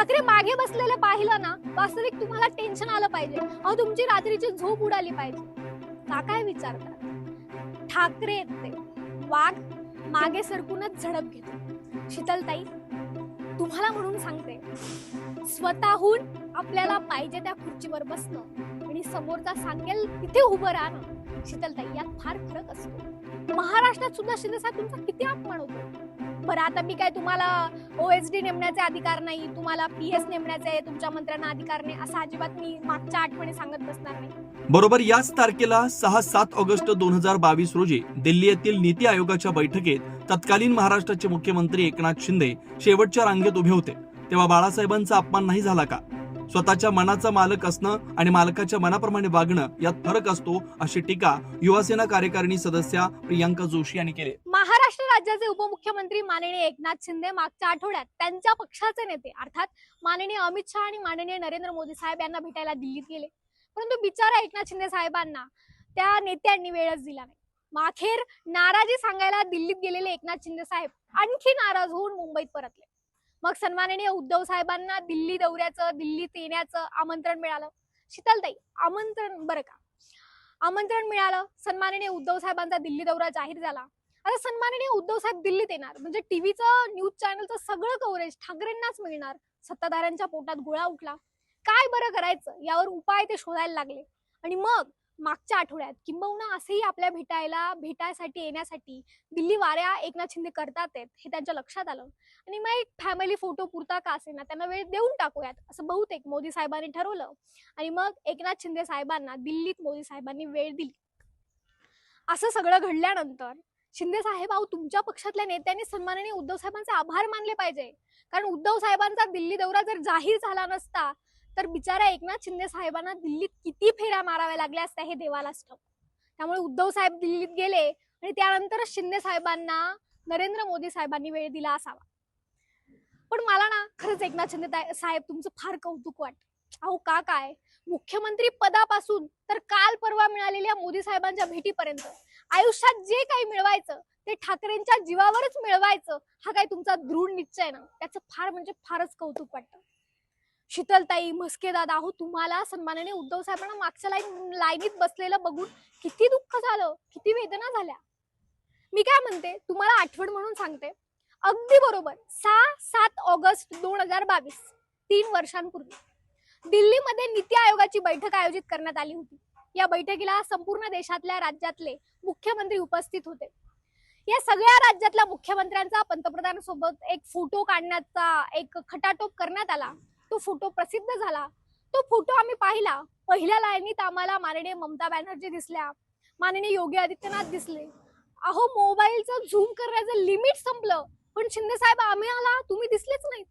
ठाकरे मागे बसलेले पाहिलं ना वास्तविक तुम्हाला टेन्शन आलं पाहिजे. अहो तुमची रात्रीची झोप उडाली पाहिजे. का काय विचारतात? ठाकरे ते वाघ मागे सरकूनच झडप घेतो. शीतलताई तुम्हाला म्हणून सांगते स्वतःहून आपल्याला पाहिजे त्या खुर्चीवर बसणं. आणि समोरचा सांगेल तिथे उभं राहणं. शीतलताई यात फार फरक असतो. महाराष्ट्रात सुद्धा शिंदेसाहेब तुमचा किती अपमान होतो. बरं आता मी काय तुम्हाला ओएसडी नेमण्याचे अधिकार नाही तुम्हाला पी एस नेमण्याचे तुमच्या मंत्र्यांना अधिकार नाही असं अजिबात मी मागच्या आठवणी सांगत बसणार नाही. बरोबर याच तारखेला सहा सात ऑगस्ट दोन हजार बावीस रोजी दिल्ली येथील नीती आयोगाच्या बैठकीत तत्कालीन महाराष्ट्राचे मुख्यमंत्री एकनाथ शिंदे शेवटच्या रांगेत उभे होते. तेव्हा बाळासाहेबांचा अपमान नाही झाला का? स्वतःच्या मनाचा मालक असणं आणि मालकाच्या मनाप्रमाणे वागणं यात फरक असतो अशी टीका युवासेना कार्यकारिणी सदस्या प्रियांका जोशी यांनी केली. महाराष्ट्र राज्याचे उपमुख्यमंत्री माननीय एकनाथ शिंदे मागच्या आठवड्यात त्यांच्या पक्षाचे नेते अर्थात माननीय अमित शहा आणि माननीय नरेंद्र मोदी साहेब यांना भेटायला दिल्लीत गेले. परंतु बिचारा एकनाथ शिंदे साहेबांना त्या नेत्यांनी वेळच दिला नाही. मग अखेर नाराजी सांगायला दिल्लीत गेलेले एकनाथ शिंदे साहेब आणखी नाराज होऊन मुंबईत परतले. मग सन्माननीय उद्धव साहेबांना दिल्ली दौऱ्याचं दिल्लीत येण्याचं आमंत्रण मिळालं. शीतलताई आमंत्रण बरं का? आमंत्रण मिळालं. सन्माननीय उद्धव साहेबांचा दिल्ली दौरा जाहीर झाला. आता सन्माननीय उद्धव साहेब दिल्लीत येणार. म्हणजे टीव्हीचं न्यूज चॅनलचं सगळं कव्हरेज ठाकरेंनाच मिळणार. सत्ताधाऱ्यांच्या पोटात गोळा उठला. काय बरं करायचं? यावर उपाय ते शोधायला लागले. आणि मग मागच्या आठवड्यात किंबहुना असेही आपल्या भेटायला भेटायसाठी येण्यासाठी दिल्ली वाऱ्या एकनाथ शिंदे करतात हे त्यांच्या लक्षात आलं. आणि मग एक फॅमिली फोटो पुरता का असेना त्यांना वेळ देऊन टाकूयात असं बहुतेक मोदी साहेबांनी ठरवलं. आणि मग एकनाथ शिंदे साहेबांना दिल्लीत मोदी साहेबांनी वेळ दिली. असं सगळं घडल्यानंतर शिंदे साहेब अहो तुमच्या पक्षातल्या नेत्यांनी सन्माननीय उद्धव साहेबांचे आभार मानले पाहिजे. कारण उद्धव साहेबांचा दिल्ली दौरा जर जाहीर झाला नसता तर बिचारा एकनाथ शिंदे साहेबांना दिल्लीत किती फेऱ्या माराव्या लागल्या असत्या हे देवालाच ठाऊक त्यामुळे उद्धव साहेब दिल्लीत गेले आणि त्यानंतरच शिंदे साहेबांना नरेंद्र मोदी साहेबांनी वेळ दिला असावा. पण मला ना खरंच एकनाथ शिंदे साहेब तुमचं फार कौतुक वाटत. अहो का काय? मुख्यमंत्री पदापासून तर काल परवा मिळालेल्या मोदी साहेबांच्या भेटीपर्यंत आयुष्यात जे काही मिळवायचं ते ठाकरेंच्या जीवावरच मिळवायचं हा काय तुमचा दृढ निश्चय ना? त्याचं फार म्हणजे फारच कौतुक वाटतं. शीतलताई म्हस्के हो तुम्हाला सन्मानाने उद्धव साहेबांना मागच्या लाईन लाईनीत बसलेलं बघून किती दुःख झालं किती वेदना झाल्या. मी काय म्हणते तुम्हाला आठवण म्हणून सांगते. अगदी बरोबर सहा सात ऑगस्ट दोन हजार बावीस तीन वर्षांपूर्वी दिल्लीमध्ये नीती आयोगाची बैठक आयोजित करण्यात आली होती. या बैठकीला संपूर्ण देशातल्या राज्यातले मुख्यमंत्री उपस्थित होते. या सगळ्या राज्यातल्या मुख्यमंत्र्यांचा पंतप्रधानांसोबत एक फोटो काढण्याचा एक खटाटोप करण्यात आला. तो फोटो प्रसिद्ध झाला. तो फोटो आम्ही पाहिला. पहिल्या लाईनीत आम्हाला माननीय ममता बॅनर्जी दिसल्या. माननीय योगी आदित्यनाथ दिसले. अहो मोबाईलचं झूम करण्याचं लिमिट संपलं. पण शिंदे साहेब आम्ही आला तुम्ही दिसलेच नाहीत.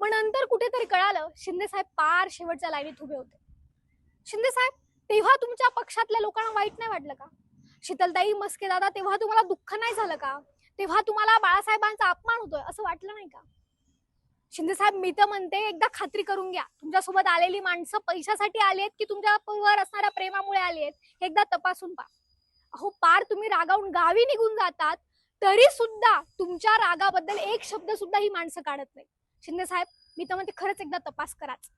मग नंतर कुठेतरी कळालं शिंदे साहेब पार शेवटच्या लाईनीत उभे होते. शिंदे साहेब तेव्हा तुमच्या पक्षातल्या लोकांना वाईट नाही वाटलं का? शीतलताई मस्के दादा तेव्हा तुम्हाला दुःख नाही झालं का? तेव्हा तुम्हाला बाळासाहेबांचा अपमान होतोय असं वाटलं नाही का? शिंदे साहेब मी तर म्हणते एकदा खात्री करून घ्या. तुमच्यासोबत आलेली माणसं पैशासाठी आली आहेत की तुमच्यावर असणाऱ्या प्रेमामुळे आली आहेत हे एकदा तपासून पहा. अहो पार तुम्ही रागावून गावी निघून जातात तरी सुद्धा तुमच्या रागाबद्दल एक शब्द सुद्धा ही माणसं काढत नाही शिंदे साहेब मी तर म्हणते खरंच एकदा तपास कराच.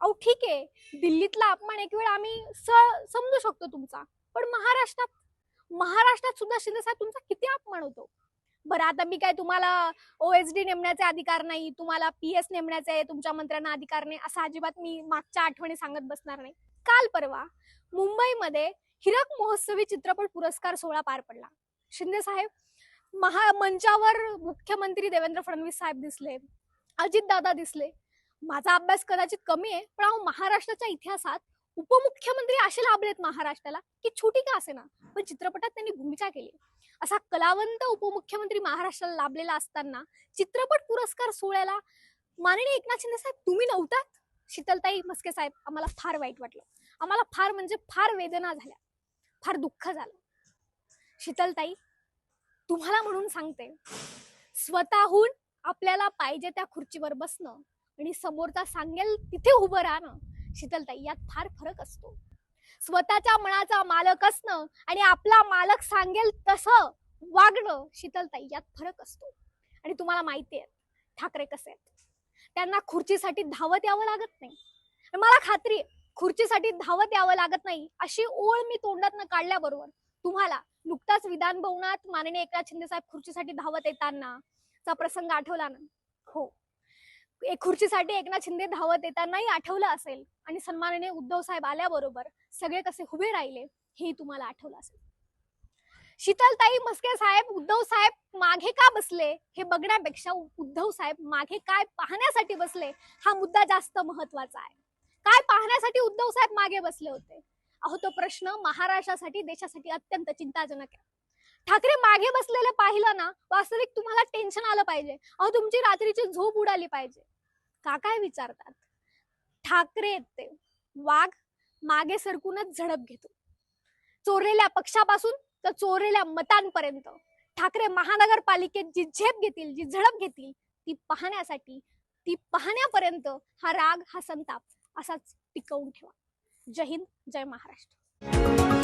अहो ठीक आहे दिल्लीतला अपमान एक वेळ आम्ही स- समजू शकतो तुमचा पण महाराष्ट्रात महाराष्ट्रात सुद्धा शिंदे साहेब तुमचा किती अपमान होतो? बरं आता मी काय तुम्हाला ओएसडी नेमण्याचे अधिकार नाही तुम्हाला पी एस नेमण्याचे तुमच्या मंत्र्यांना अधिकार नाही असं अजिबात मी मागच्या आठवणी सांगत बसणार नाही. काल परवा मुंबईमध्ये हिरक महोत्सवी चित्रपट पुरस्कार सोहळा पार पडला. शिंदे साहेब महा मंचावर मुख्यमंत्री देवेंद्र फडणवीस साहेब दिसले अजित दादा दिसले. माझा अभ्यास कदाचित कमी आहे पण अहो महाराष्ट्राच्या इतिहासात उपमुख्यमंत्री असे लाभलेत महाराष्ट्राला की छोटी का असे ना पण चित्रपटात त्यांनी भूमिका केली. असा कलावंत उपमुख्यमंत्री महाराष्ट्राला लाभलेला असताना चित्रपट पुरस्कार सोहळ्याला माननीय एकनाथ शिंदे साहेब तुम्ही नव्हतात? शीतलताई मस्के साहेब आम्हाला फार वाईट वाटलं. आम्हाला फार म्हणजे फार वेदना झाल्या. फार दुःख झालं. शीतलताई तुम्हाला म्हणून सांगते स्वतःहून आपल्याला पाहिजे त्या खुर्चीवर बसणं आणि समोरचा सांगेल तिथे उभं राहणं शीतलताई यात फार फरक असतो. स्वतःच्या मनाचा मालक असणं आणि आपला मालक सांगेल तसं वागणं शीतलताई यात फरक असतो. आणि तुम्हाला माहिती आहे ठाकरे कसे आहेत? त्यांना खुर्चीसाठी धावत यावं लागत नाही. मला खात्री आहे खुर्चीसाठी धावत यावं लागत नाही अशी ओळ मी तोंडात काढल्याबरोबर तुम्हाला नुकताच विधान भवनात माननीय एकनाथ शिंदे साहेब खुर्चीसाठी धावत येताना चा प्रसंग आठवला ना? हो. एक खुर्चीसाठी एकनाथ शिंदे धावत येतानाही आठवलं असेल. आणि सन्माननीय उद्धव साहेब आल्याबरोबर सगळे कसे उभे राहिले हे तुम्हाला आठवलं असेल. शीतलताई मस्के साहेब उद्धव साहेब मागे का बसले? हे बघण्यापेक्षा उद्धव साहेब मागे काय पाहण्यासाठी बसले? हा मुद्दा जास्त महत्त्वाचा आहे. काय पाहण्यासाठी उद्धव साहेब मागे बसले होते? अहो तो प्रश्न महाराष्ट्रासाठी देशासाठी अत्यंत चिंताजनक आहे. ठाकरे मागे बसलेलं पाहिलं ना वास्तविक तुम्हाला टेन्शन आलं पाहिजे. अहो तुमची रात्रीची झोप उडाली पाहिजे. का काय विचारतात? ठाकरे आहेत ते वाघ मागे सरकूनच झडप घेतो. चोरलेल्या पक्षापासून तर चोरलेल्या मतांपर्यंत. ठाकरे महानगरपालिकेत जी झेप घेतील जी झडप घेतील ती पाहण्यासाठी ती पाहण्यापर्यंत हा राग हा संताप असाच टिकवून ठेवा. जय हिंद जय महाराष्ट्र.